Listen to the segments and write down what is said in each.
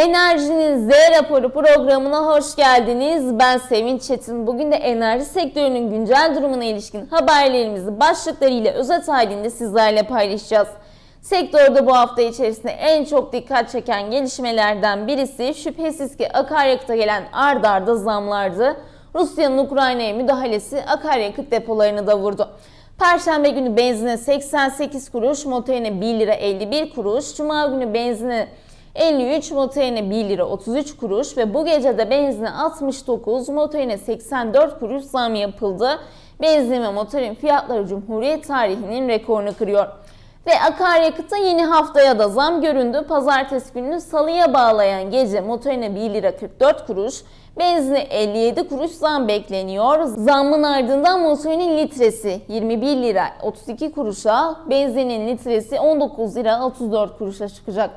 Enerjinin Z raporu programına hoş geldiniz. Ben Sevinç Çetin. Bugün de enerji sektörünün güncel durumuna ilişkin haberlerimizi başlıklarıyla özet halinde sizlerle paylaşacağız. Sektörde bu hafta içerisinde en çok dikkat çeken gelişmelerden birisi şüphesiz ki akaryakıta gelen ard arda zamlardı. Rusya'nın Ukrayna'ya müdahalesi akaryakıt depolarını da vurdu. Perşembe günü benzine 88 kuruş, motorine 1 lira 51 kuruş, Cuma günü benzine 53, motorine 1 lira 33 kuruş ve bu gece de benzine 69, motorine 84 kuruş zam yapıldı. Benzin ve motorin fiyatları Cumhuriyet tarihinin rekorunu kırıyor. Ve akaryakıta yeni haftaya da zam göründü. Pazartesi gününü salıya bağlayan gece motorine 1 lira 44 kuruş, benzine 57 kuruş zam bekleniyor. Zammın ardından motorinin litresi 21 lira 32 kuruşa, benzinin litresi 19 lira 34 kuruşa çıkacak.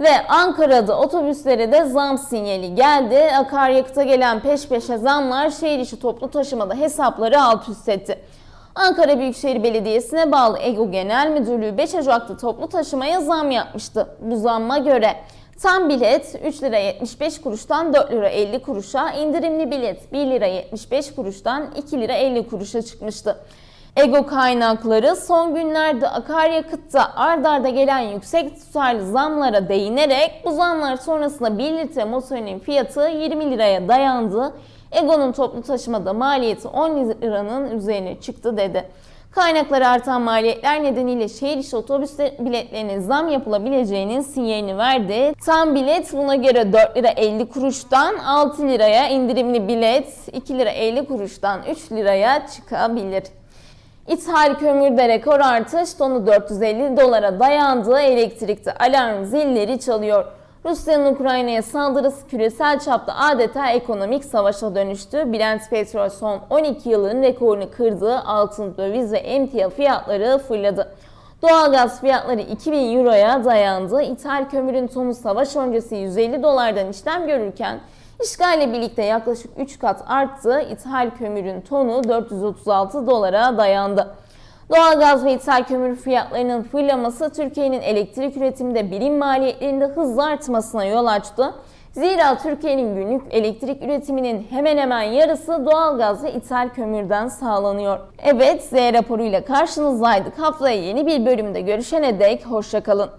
Ve Ankara'da otobüslere de zam sinyali geldi. Akaryakıta gelen peş peşe zamlar şehir içi toplu taşımada hesapları alt üst etti. Ankara Büyükşehir Belediyesi'ne bağlı EGO Genel Müdürlüğü 5 Ocak'ta toplu taşımaya zam yapmıştı. Bu zamma göre tam bilet 3 lira 75 kuruştan 4 lira 50 kuruşa, indirimli bilet 1 lira 75 kuruştan 2 lira 50 kuruşa çıkmıştı. Ego kaynakları son günlerde akaryakıtta ard arda gelen yüksek tutarlı zamlara değinerek bu zamlar sonrasında 1 litre motorinin fiyatı 20 liraya dayandı. Ego'nun toplu taşımada maliyeti 10 liranın üzerine çıktı dedi. Kaynakları artan maliyetler nedeniyle şehir içi otobüs biletlerine zam yapılabileceğinin sinyalini verdi. Tam bilet buna göre 4 lira 50 kuruştan 6 liraya indirimli bilet 2 lira 50 kuruştan 3 liraya çıkabilir. İthal kömürde rekor artış tonu 450 dolara dayandığı elektrikte alarm zilleri çalıyor. Rusya'nın Ukrayna'ya saldırısı küresel çapta adeta ekonomik savaşa dönüştü. Brent petrol son 12 yılın rekorunu kırdı. Altın, döviz ve emtia fiyatları fırladı. Doğalgaz fiyatları 2000 euroya dayandı. İthal kömürün tonu savaş öncesi 150 dolardan işlem görürken işgalle birlikte yaklaşık 3 kat arttı. İthal kömürün tonu 436 dolara dayandı. Doğalgaz ve ithal kömür fiyatlarının fırlaması Türkiye'nin elektrik üretiminde birim maliyetlerinde hızla artmasına yol açtı. Zira Türkiye'nin günlük elektrik üretiminin hemen hemen yarısı doğalgaz ve ithal kömürden sağlanıyor. Evet Z raporuyla karşınızdaydık. Haftaya yeni bir bölümde görüşene dek hoşçakalın.